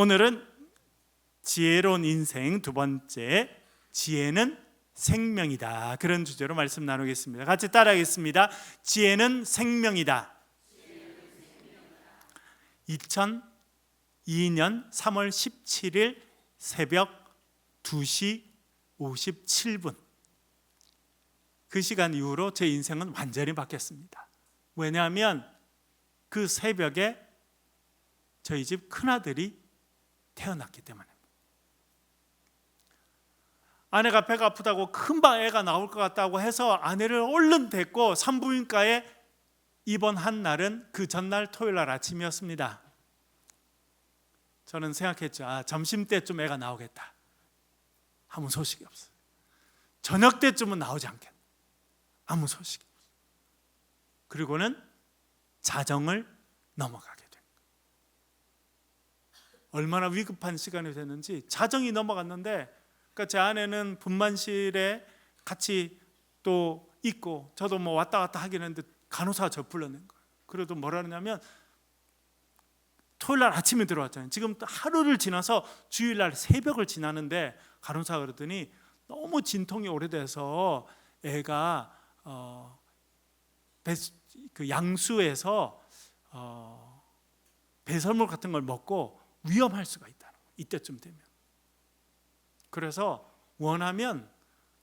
오늘은 지혜로운 인생 두 번째 지혜는 생명이다. 그런 주제로 말씀 나누겠습니다. 같이 따라하겠습니다. 지혜는 생명이다. 2002년 3월 17일 새벽 2시 57분. 그 시간 이후로 제 인생은 완전히 바뀌었습니다. 왜냐하면 그 새벽에 저희 집 큰아들이 태어났기 때문에. 아내가 배가 아프다고 금방 애가 나올 것 같다고 해서 아내를 얼른 데리고 산부인과에 입원한 날은 그 전날 토요일 날 아침이었습니다. 저는 생각했죠. 아, 점심 때쯤 애가 나오겠다. 아무 소식이 없어요. 저녁 때쯤은 나오지 않겠다. 아무 소식이 없어요. 그리고는 자정을 넘어가게. 얼마나 위급한 시간이 됐는지 자정이 넘어갔는데 그러니까 제 아내는 분만실에 같이 또 있고 저도 뭐 왔다 갔다 하긴 했는데 간호사가 저 불러낸 거예요. 그래도 뭐라 그러냐면 토요일 날 아침에 들어왔잖아요. 지금 또 하루를 지나서 주일 날 새벽을 지나는데 간호사가 그러더니 너무 진통이 오래돼서 애가 어, 배, 그 양수에서 어, 배설물 같은 걸 먹고 위험할 수가 있다는 거예요. 이때쯤 되면. 그래서 원하면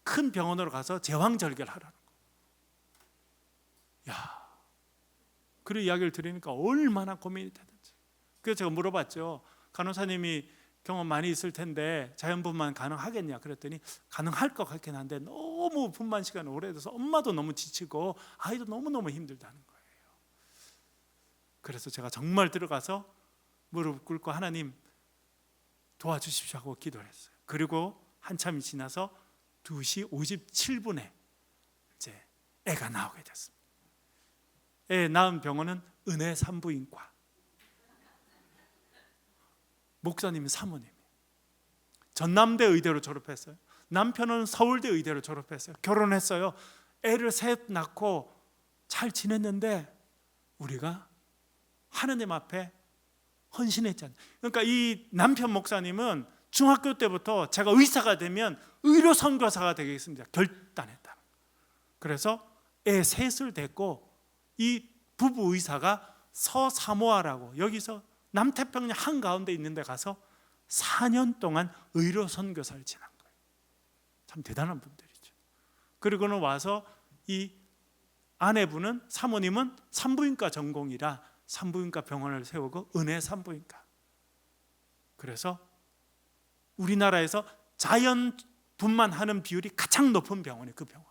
큰 병원으로 가서 제왕절개를 하라는 거예요. 야, 그 이야기를 들으니까 얼마나 고민이 되는지. 그래서 제가 물어봤죠. 간호사님이 경험 많이 있을 텐데 자연분만 가능하겠냐 그랬더니 가능할 것 같긴 한데 너무 분만 시간이 오래돼서 엄마도 너무 지치고 아이도 너무너무 힘들다는 거예요. 그래서 제가 정말 들어가서 무릎 꿇고 하나님 도와주십시오 하고 기도를 했어요. 그리고 한참이 지나서 2시 57분에 이제 애가 나오게 됐습니다. 애 낳은 병원은 은혜 산부인과. 목사님이 사모님. 전남대 의대로 졸업했어요. 남편은 서울대 의대로 졸업했어요. 결혼했어요. 애를 셋 낳고 잘 지냈는데 우리가 하느님 앞에 헌신했잖아요. 그러니까 이 남편 목사님은 중학교 때부터 제가 의사가 되면 의료 선교사가 되겠습니다. 결단했다. 그래서 애 셋을 데리고 이 부부 의사가 서사모아라고 여기서 남태평양 한 가운데 있는 데 가서 4년 동안 의료 선교사를 지난 거예요. 참 대단한 분들이죠. 그리고는 와서 이 아내분은 사모님은 산부인과 전공이라 산부인과 병원을 세우고 은혜 산부인과. 그래서 우리나라에서 자연 분만 하는 비율이 가장 높은 병원이 그 병원.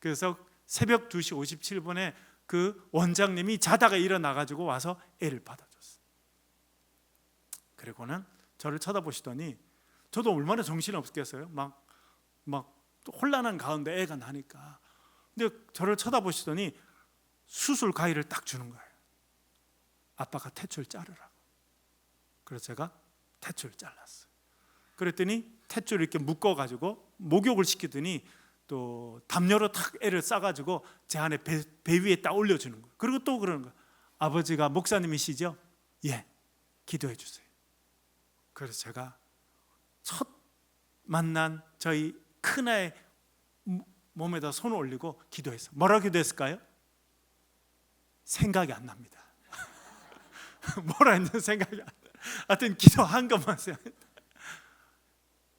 그래서 새벽 2시 57분에 그 원장님이 자다가 일어나 가지고 와서 애를 받아줬어요. 그리고는 저를 쳐다보시더니 저도 얼마나 정신 없겠어요. 막 막 혼란한 가운데 애가 나니까. 근데 저를 쳐다보시더니 수술 가위를 딱 주는 거예요. 아빠가 태출 자르라고. 그래서 제가 태출 잘랐어요. 그랬더니 태출 이렇게 묶어 가지고 목욕을 시키더니 또 담요로 탁 애를 싸가지고 제 안에 배, 배 위에 딱 올려주는 거예요. 그리고 또 그러는 거예요. 아버지가 목사님이시죠? 예, 기도해 주세요. 그래서 제가 첫 만난 저희 큰아의 몸에다 손을 올리고 기도했어요. 뭐라 기도했을까요? 생각이 안 납니다. 뭐라 했는지 생각이 안 나. 하여튼 기도한 것만 생각합니다.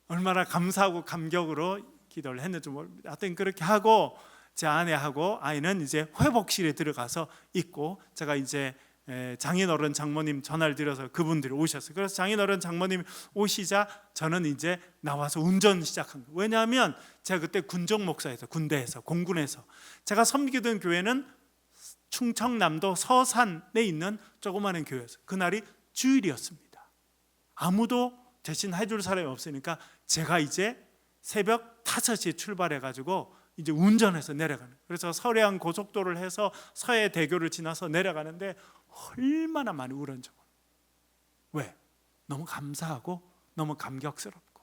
얼마나 감사하고 감격으로 기도를 했는지 모릅니다. 하여튼 그렇게 하고 제 아내하고 아이는 이제 회복실에 들어가서 있고 제가 이제 장인어른 장모님 전화를 드려서 그분들이 오셨어요. 그래서 장인어른 장모님 오시자 저는 이제 나와서 운전 시작한 거예요. 왜냐하면 제가 그때 군종 목사에서 군대에서 공군에서 제가 섬기던 교회는 충청남도 서산에 있는 조그마한 교회였어요. 그날이 주일이었습니다. 아무도 대신 해줄 사람이 없으니까 제가 이제 새벽 5시에 출발해 가지고 이제 운전해서 내려가는. 그래서 서해안 고속도로를 해서 서해 대교를 지나서 내려가는데 얼마나 많이 울었죠. 왜? 너무 감사하고 너무 감격스럽고.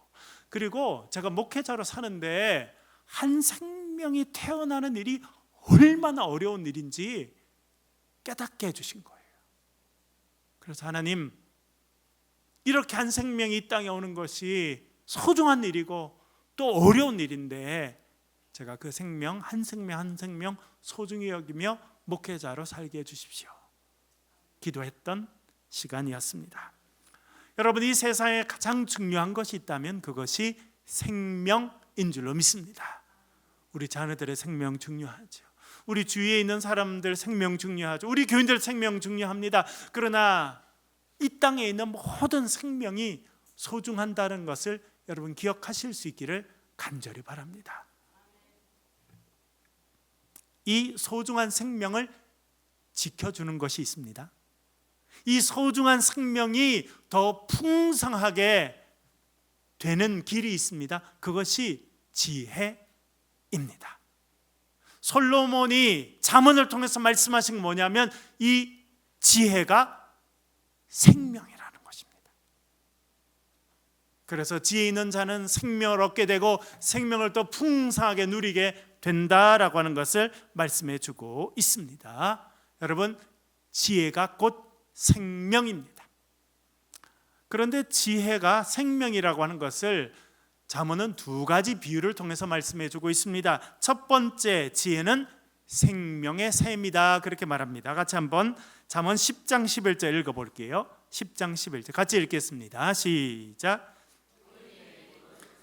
그리고 제가 목회자로 사는데 한 생명이 태어나는 일이 얼마나 어려운 일인지 깨닫게 해 주신 거예요. 그래서 하나님 이렇게 한 생명이 이 땅에 오는 것이 소중한 일이고 또 어려운 일인데 제가 그 생명 한 생명 한 생명 소중히 여기며 목회자로 살게 해 주십시오. 기도했던 시간이었습니다. 여러분 이 세상에 가장 중요한 것이 있다면 그것이 생명인 줄로 믿습니다. 우리 자녀들의 생명 중요하죠. 우리 주위에 있는 사람들 생명 중요하죠. 우리 교인들 생명 중요합니다. 그러나 이 땅에 있는 모든 생명이 소중한다는 것을 여러분 기억하실 수 있기를 간절히 바랍니다. 이 소중한 생명을 지켜주는 것이 있습니다. 이 소중한 생명이 더 풍성하게 되는 길이 있습니다. 그것이 지혜입니다. 솔로몬이 잠언을 통해서 말씀하신 게 뭐냐면 이 지혜가 생명이라는 것입니다. 그래서 지혜 있는 자는 생명을 얻게 되고 생명을 더 풍성하게 누리게 된다라고 하는 것을 말씀해 주고 있습니다. 여러분, 지혜가 곧 생명입니다. 그런데 지혜가 생명이라고 하는 것을 잠언은 두 가지 비유를 통해서 말씀해 주고 있습니다. 첫 번째 지혜는 생명의 샘이다 그렇게 말합니다. 같이 한번 잠언 10장 11절 읽어 볼게요. 10장 11절 같이 읽겠습니다. 시작.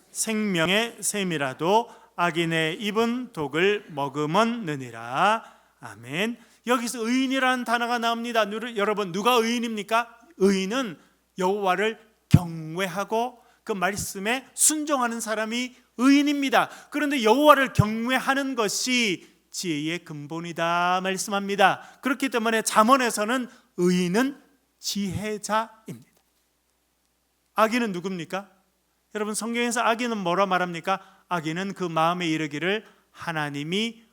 생명의 샘이라도 악인의 입은 독을 머금었느니라. 아멘. 여기서 의인이라는 단어가 나옵니다. 여러분 누가 의인입니까? 의인은 여호와를 경외하고 그 말씀에 순종하는 사람이 의인입니다. 그런데 여호와를 경외하는 것이 지혜의 근본이다 말씀합니다. 그렇기 때문에 잠언에서는 의인은 지혜자입니다. 악인은 누굽니까? 여러분 성경에서 악인은 뭐라 말합니까? 악인은 그 마음에 이르기를 하나님이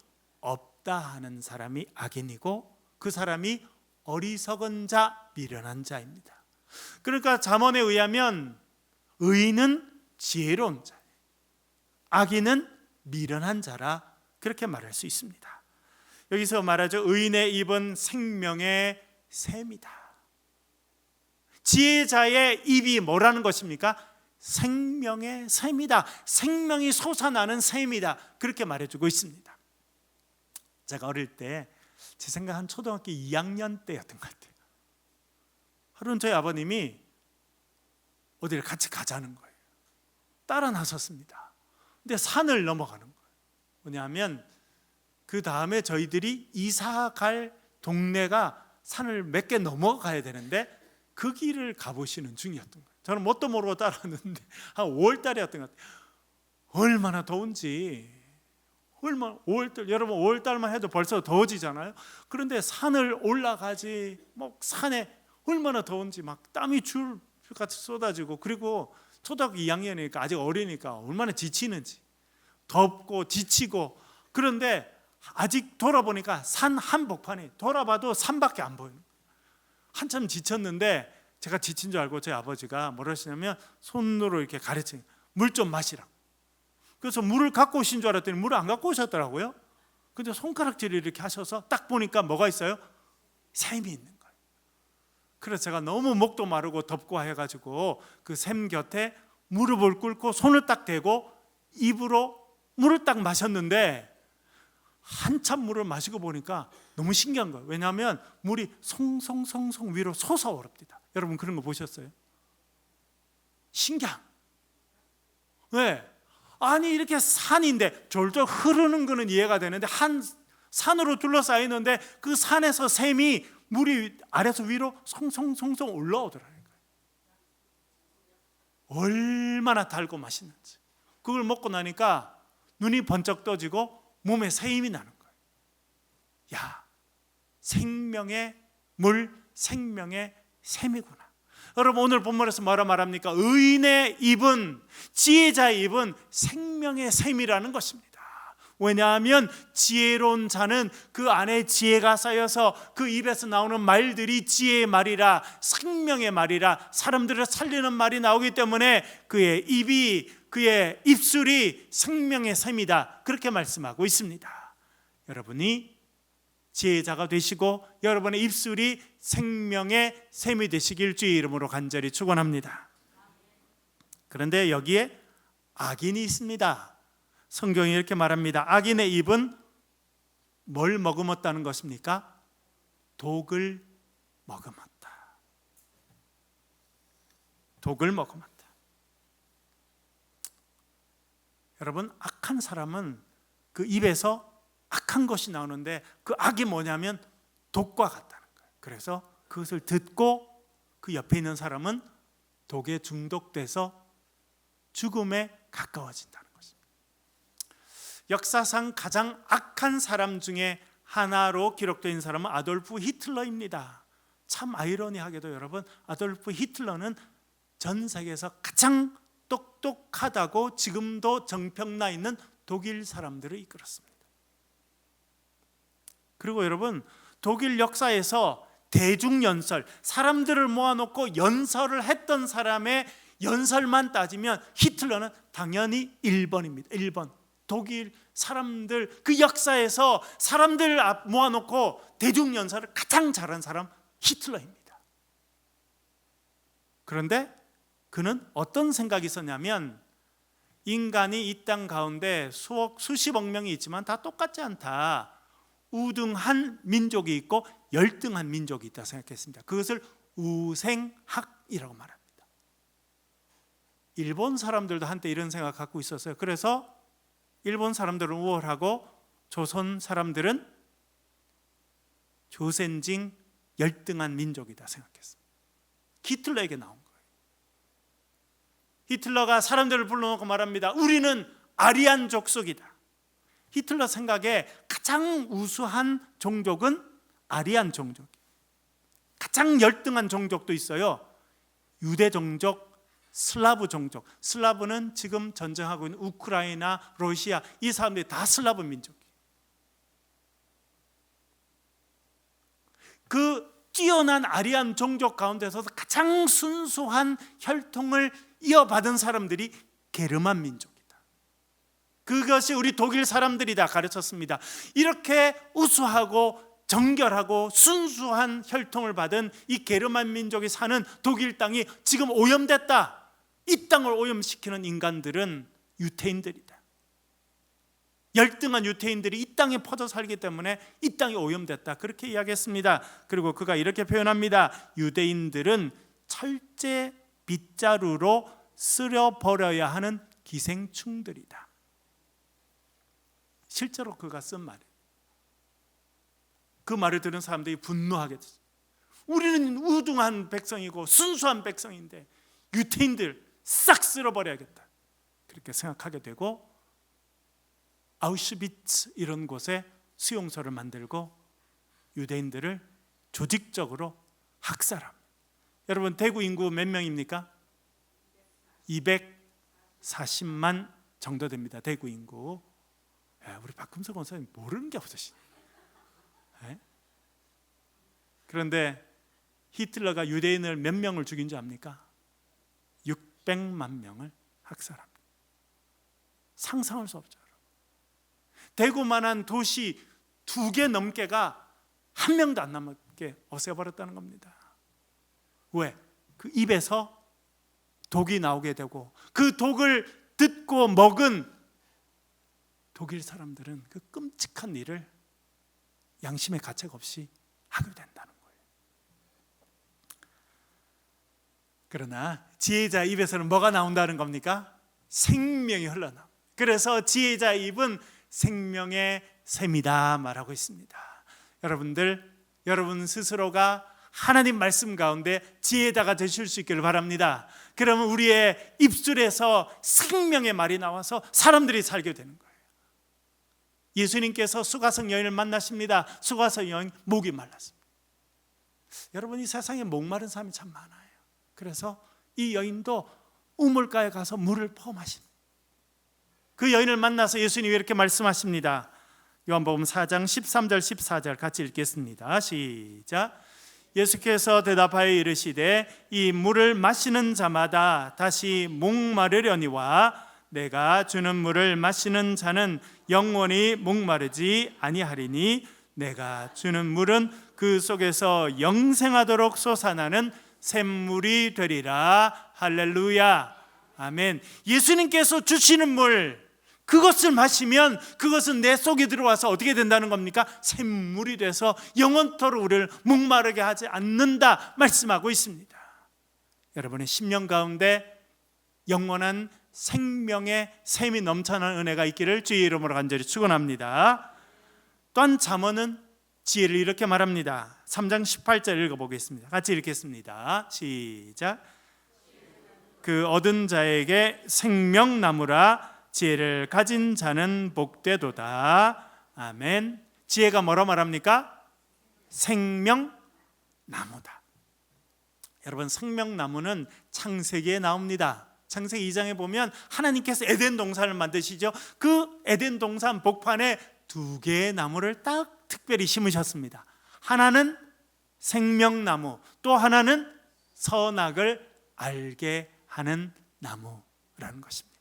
없다 하는 사람이 악인이고 그 사람이 어리석은 자, 미련한 자입니다. 그러니까 잠언에 의하면 의인은 지혜로운 자, 악인은 미련한 자라 그렇게 말할 수 있습니다. 여기서 말하죠. 의인의 입은 생명의 샘이다. 지혜자의 입이 뭐라는 것입니까? 생명의 샘이다. 생명이 솟아나는 샘이다. 그렇게 말해주고 있습니다. 제가 어릴 때 제 생각 한 초등학교 2학년 때였던 것 같아요. 하루는 저희 아버님이 어디를 같이 가자는 거예요. 따라 나섰습니다. 근데 산을 넘어가는 거예요. 뭐냐면 그 다음에 저희들이 이사 갈 동네가 산을 몇 개 넘어가야 되는데 그 길을 가보시는 중이었던 거예요. 저는 뭣도 모르고 따라왔는데 한 5월 달이었던 것 같아요. 얼마나 더운지 얼마 5월달 여러분 5월달만 해도 벌써 더워지잖아요. 그런데 산을 올라가지 뭐 산에 얼마나 더운지 막 땀이 줄 같이 쏟아지고 그리고 초등학교 2학년이니까 아직 어리니까 얼마나 지치는지 덥고 지치고 그런데 아직 돌아보니까 산 한복판에 돌아봐도 산밖에 안 보이는 한참 지쳤는데 제가 지친 줄 알고 저희 아버지가 뭐라 하시냐면 손으로 이렇게 가르치는 물 좀 마시라고 그래서 물을 갖고 오신 줄 알았더니 물을 안 갖고 오셨더라고요. 근데 손가락질을 이렇게 하셔서 딱 보니까 뭐가 있어요? 샘이 있는. 그래서 제가 너무 목도 마르고 덥고 해가지고 그 샘 곁에 무릎을 꿇고 손을 딱 대고 입으로 물을 딱 마셨는데 한참 물을 마시고 보니까 너무 신기한 거예요. 왜냐하면 물이 송송송송 위로 솟아오릅니다. 여러분 그런 거 보셨어요? 신기한. 왜? 아니 이렇게 산인데 졸졸 흐르는 거는 이해가 되는데 한 산으로 둘러싸여 있는데 그 산에서 샘이 물이 아래서 위로 송송송송 올라오더라는 거예요. 얼마나 달고 맛있는지. 그걸 먹고 나니까 눈이 번쩍 떠지고 몸에 새 힘이 나는 거예요. 야, 생명의 물, 생명의 샘이구나. 여러분 오늘 본문에서 뭐라 말합니까? 의인의 입은 지혜자의 입은 생명의 샘이라는 것입니다. 왜냐하면 지혜로운 자는 그 안에 지혜가 쌓여서 그 입에서 나오는 말들이 지혜의 말이라 생명의 말이라 사람들을 살리는 말이 나오기 때문에 그의 입이 그의 입술이 생명의 샘이다 그렇게 말씀하고 있습니다. 여러분이 지혜자가 되시고 여러분의 입술이 생명의 샘이 되시길 주의 이름으로 간절히 축원합니다. 그런데 여기에 악인이 있습니다. 성경이 이렇게 말합니다. 악인의 입은 뭘 머금었다는 것입니까? 독을 머금었다. 독을 머금었다. 여러분 악한 사람은 그 입에서 악한 것이 나오는데 그 악이 뭐냐면 독과 같다는 거예요. 그래서 그것을 듣고 그 옆에 있는 사람은 독에 중독돼서 죽음에 가까워진다는 것입니다. 역사상 가장 악한 사람 중에 하나로 기록된 사람은 아돌프 히틀러입니다. 참 아이러니하게도 여러분 아돌프 히틀러는 전 세계에서 가장 똑똑하다고 지금도 정평나 있는 독일 사람들을 이끌었습니다. 그리고 여러분 독일 역사에서 대중 연설 사람들을 모아놓고 연설을 했던 사람의 연설만 따지면 히틀러는 당연히 1번입니다. 1번. 독일 사람들 그 역사에서 사람들 앞 모아놓고 대중 연설을 가장 잘한 사람 히틀러입니다. 그런데 그는 어떤 생각이 있었냐면 인간이 이 땅 가운데 수억 수십억 명이 있지만 다 똑같지 않다. 우등한 민족이 있고 열등한 민족이 있다 생각했습니다. 그것을 우생학이라고 말합니다. 일본 사람들도 한때 이런 생각 갖고 있었어요. 그래서 일본 사람들은 우월하고 조선 사람들은 조센징 열등한 민족이다 생각했습니다. 히틀러에게 나온 거예요. 히틀러가 사람들을 불러놓고 말합니다. 우리는 아리안 족속이다. 히틀러 생각에 가장 우수한 종족은 아리안 종족. 가장 열등한 종족도 있어요. 유대 종족, 슬라브 종족. 슬라브는 지금 전쟁하고 있는 우크라이나, 러시아 이 사람들이 다 슬라브 민족이에요. 그 뛰어난 아리안 종족 가운데서도 가장 순수한 혈통을 이어받은 사람들이 게르만 민족이다. 그것이 우리 독일 사람들이 다 가르쳤습니다. 이렇게 우수하고 정결하고 순수한 혈통을 받은 이 게르만 민족이 사는 독일 땅이 지금 오염됐다. 이 땅을 오염시키는 인간들은 유태인들이다. 열등한 유태인들이 이 땅에 퍼져 살기 때문에 이 땅이 오염됐다. 그렇게 이야기했습니다. 그리고 그가 이렇게 표현합니다. 유대인들은 철제 빗자루로 쓸어 버려야 하는 기생충들이다. 실제로 그가 쓴 말이에요. 그 말을 들은 사람들이 분노하게 됐어요. 우리는 우등한 백성이고 순수한 백성인데 유태인들 싹 쓸어버려야겠다. 그렇게 생각하게 되고 아우슈비츠 이런 곳에 수용소를 만들고 유대인들을 조직적으로 학살합니다. 여러분 대구 인구 몇 명입니까? 240만 정도 됩니다. 대구 인구. 야, 우리 박금석 원사님 모르는 게 없으시. 네? 그런데 히틀러가 유대인을 몇 명을 죽인 줄 압니까? 600만 명을 학살합니다. 상상할 수 없죠. 대구만한 도시 두 개 넘게가 한 명도 안 남게 없애버렸다는 겁니다. 왜? 그 입에서 독이 나오게 되고 그 독을 듣고 먹은 독일 사람들은 그 끔찍한 일을 양심의 가책 없이 하게 된다는 거예요. 그러나 지혜자 입에서는 뭐가 나온다는 겁니까? 생명이 흘러나. 그래서 지혜자 입은 생명의 샘이다 말하고 있습니다. 여러분들 여러분 스스로가 하나님 말씀 가운데 지혜자가 되실 수 있기를 바랍니다. 그러면 우리의 입술에서 생명의 말이 나와서 사람들이 살게 되는 거예요. 예수님께서 수가성 여인을 만나십니다. 수가성 여인 목이 말랐습니다. 여러분 이 세상에 목마른 사람이 참 많아요. 그래서 이 여인도 우물가에 가서 물을 퍼 마십니다. 그 여인을 만나서 예수님이 이렇게 말씀하십니다. 요한복음 4장 13절 14절 같이 읽겠습니다. 시작. 예수께서 대답하여 이르시되 이 물을 마시는 자마다 다시 목마르려니와 내가 주는 물을 마시는 자는 영원히 목마르지 아니하리니 내가 주는 물은 그 속에서 영생하도록 솟아나는 샘물이 되리라 할렐루야 아멘 예수님께서 주시는 물 그것을 마시면 그것은 내 속에 들어와서 어떻게 된다는 겁니까? 샘물이 돼서 영원토록 우리를 목마르게 하지 않는다 말씀하고 있습니다 여러분의 10년 가운데 영원한 생명의 샘이 넘쳐나는 은혜가 있기를 주의 이름으로 간절히 축원합니다. 또한 잠언은 지혜를 이렇게 말합니다. 3장 18절 읽어보겠습니다. 같이 읽겠습니다. 시작. 그 얻은 자에게 생명나무라 지혜를 가진 자는 복되도다. 아멘. 지혜가 뭐라 말합니까? 생명나무다. 여러분 생명나무는 창세기에 나옵니다. 창세기 2장에 보면 하나님께서 에덴 동산을 만드시죠. 그 에덴 동산 복판에 두 개의 나무를 딱 특별히 심으셨습니다. 하나는 생명나무, 또 하나는 선악을 알게 하는 나무라는 것입니다.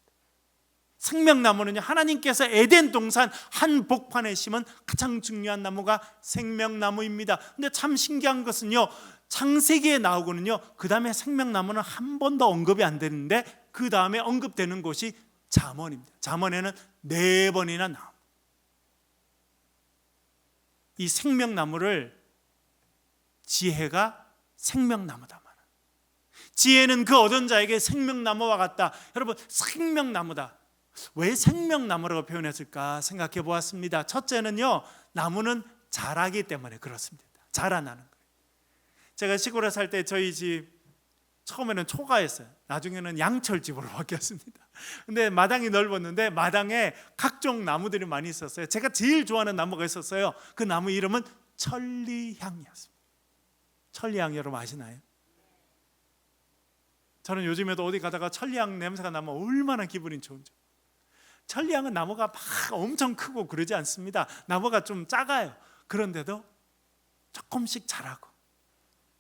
생명나무는요, 하나님께서 에덴 동산 한 복판에 심은 가장 중요한 나무가 생명나무입니다. 근데 참 신기한 것은요, 창세기에 나오고는요, 그 다음에 생명나무는 한 번도 언급이 안 되는데, 그 다음에 언급되는 곳이 잠언입니다. 잠언에는 네 번이나 나옵니다. 이 생명나무를 지혜가 생명나무다 말아. 지혜는 그 얻은 자에게 생명나무와 같다. 여러분 생명나무다. 왜 생명나무라고 표현했을까 생각해 보았습니다. 첫째는요, 나무는 자라기 때문에 그렇습니다. 자라나는 거예요. 제가 시골에 살 때 저희 집 처음에는 초가였어요. 나중에는 양철 집으로 바뀌었습니다. 근데 마당이 넓었는데 마당에 각종 나무들이 많이 있었어요. 제가 제일 좋아하는 나무가 있었어요. 그 나무 이름은 천리향이었습니다. 천리향 여러분 아시나요? 저는 요즘에도 어디 가다가 천리향 냄새가 나면 얼마나 기분이 좋은지. 천리향은 나무가 막 엄청 크고 그러지 않습니다. 나무가 좀 작아요. 그런데도 조금씩 자라고.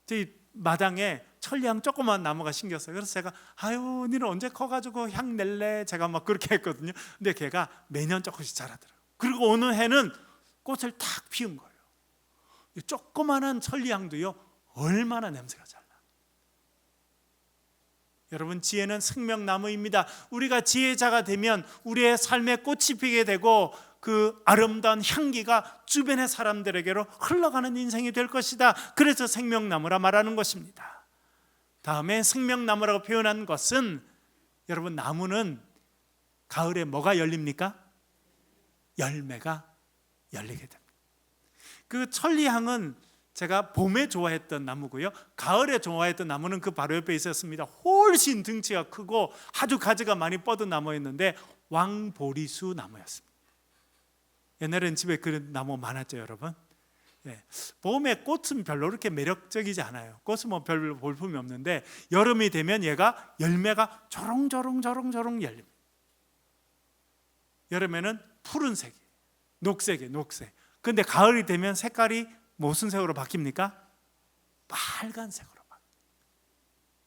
저희 마당에 천리향 조그만 나무가 생겼어요. 그래서 제가 아유, 니는 언제 커가지고 향 낼래? 제가 막 그렇게 했거든요. 근데 걔가 매년 조금씩 자라더라고요. 그리고 어느 해는 꽃을 탁 피운 거예요. 이 조그만한 천리향도요, 얼마나 냄새가 잘 나. 여러분, 지혜는 생명나무입니다. 우리가 지혜자가 되면 우리의 삶에 꽃이 피게 되고 그 아름다운 향기가 주변의 사람들에게로 흘러가는 인생이 될 것이다. 그래서 생명나무라 말하는 것입니다. 다음에 생명나무라고 표현한 것은 여러분 나무는 가을에 뭐가 열립니까? 열매가 열리게 됩니다. 그 천리향은 제가 봄에 좋아했던 나무고요. 가을에 좋아했던 나무는 그 바로 옆에 있었습니다. 훨씬 등치가 크고 아주 가지가 많이 뻗은 나무였는데 왕보리수 나무였습니다. 옛날엔 집에 그 나무 많았죠, 여러분. 예. 봄에 꽃은 별로 그렇게 매력적이지 않아요. 꽃은 뭐별 볼품이 없는데 여름이 되면 얘가 열매가 조롱조롱조롱조롱 열립니다. 여름에는 푸른색, 녹색이 녹색. 근데 가을이 되면 색깔이 무슨 색으로 바뀝니까? 빨간색으로 바.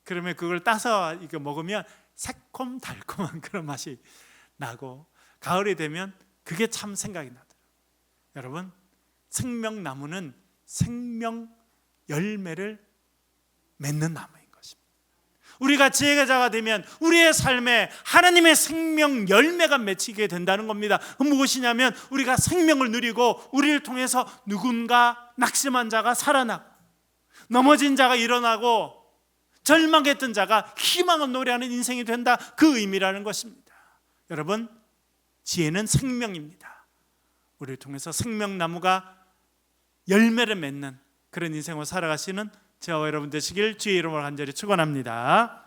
그러면 그걸 따서 이거 먹으면 새콤달콤한 그런 맛이 나고 가을이 되면 그게 참 생각이 나더라고요. 여러분, 생명나무는 생명 열매를 맺는 나무인 것입니다. 우리가 지혜자가 되면 우리의 삶에 하나님의 생명 열매가 맺히게 된다는 겁니다. 무엇이냐면 우리가 생명을 누리고 우리를 통해서 누군가 낙심한 자가 살아나고 넘어진 자가 일어나고 절망했던 자가 희망을 노래하는 인생이 된다. 그 의미라는 것입니다. 여러분, 지혜는 생명입니다. 우리를 통해서 생명나무가 열매를 맺는 그런 인생을 살아가시는 저와 여러분 되시길 주의 이름으로 간절히 축원합니다.